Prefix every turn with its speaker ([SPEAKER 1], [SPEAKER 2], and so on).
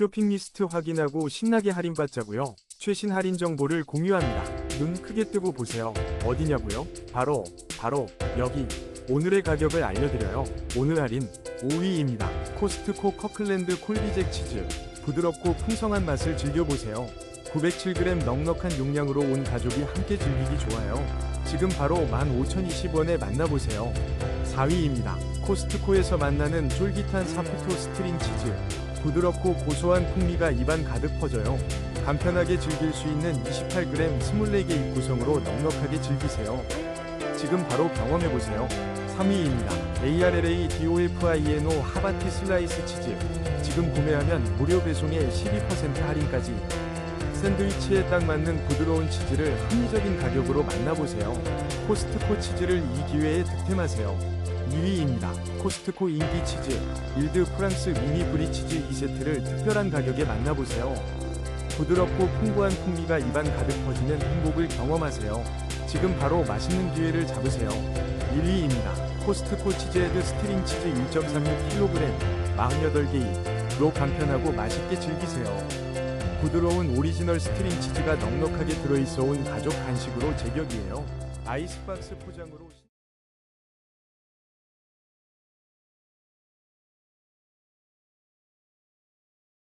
[SPEAKER 1] 쇼핑 리스트 확인하고 신나게 할인받자고요. 최신 할인 정보를 공유합니다. 눈 크게 뜨고 보세요. 어디냐고요? 바로 바로 여기. 오늘의 가격을 알려드려요. 오늘 할인 5위입니다. 코스트코 커클랜드 콜비잭 치즈. 부드럽고 풍성한 맛을 즐겨보세요. 907g 넉넉한 용량으로 온 가족이 함께 즐기기 좋아요. 지금 바로 15,020원에 만나보세요. 4위입니다. 코스트코에서 만나는 쫄깃한 사프토 스트링 치즈. 부드럽고 고소한 풍미가 입안 가득 퍼져요. 간편하게 즐길 수 있는 28g 24개 입 구성으로 넉넉하게 즐기세요. 지금 바로 경험해보세요. 3위입니다. ARLA DOFINO 하바티 슬라이스 치즈. 지금 구매하면 무료 배송에 12% 할인까지. 샌드위치에 딱 맞는 부드러운 치즈를 합리적인 가격으로 만나보세요. 코스트코 치즈를 이 기회에 득템하세요. 2위입니다. 코스트코 인기 치즈, 일드 프랑스 미니 브리 치즈 2세트를 특별한 가격에 만나보세요. 부드럽고 풍부한 풍미가 입안 가득 퍼지는 행복을 경험하세요. 지금 바로 맛있는 기회를 잡으세요. 1위입니다. 코스트코 치즈헤드 스트링 치즈 1.36kg 48개입로 간편하고 맛있게 즐기세요. 부드러운 오리지널 스트링 치즈가 넉넉하게 들어있어 온 가족 간식으로 제격이에요. 아이스박스 포장으로